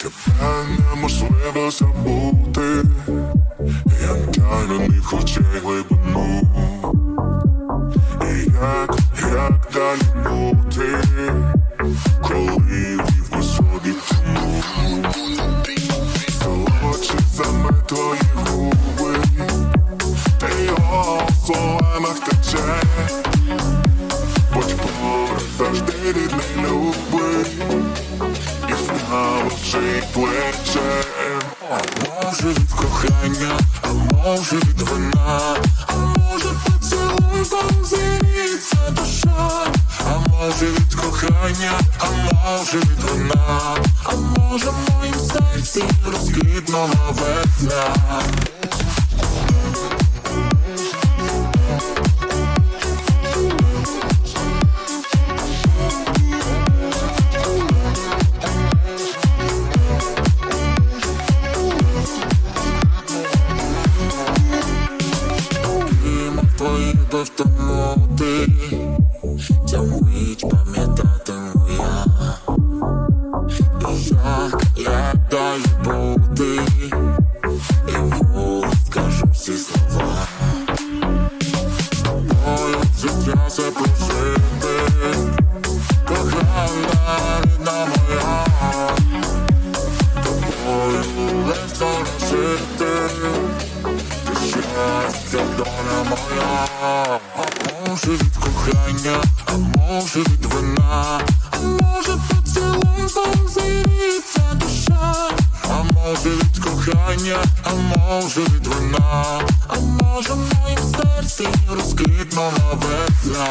Тебе неможливо забути, як тайнених очей глибину. І як, як далі бути, коли вів у собі тьму. Солодші саме твої губи, ти його в словах тече. Будь поруч завжди рідний любий вже плечем А може від кохання, а може від вина А може поцілунком зігріється душа? А може від кохання, а може від вина? А може в моїм серці розквітнула весна твої безтоноти Ця мить пам'ятатиму я І як, як далі бути. І вголос скажу всі слова. З тобою життя все Кохана рідна моя. Тобою легко жити ти доля моя, а може від кохання, а може від вина, а може поцілунком зігріється душа, а може від кохання, а може від вина, а може в моїм серці розквітнула весна.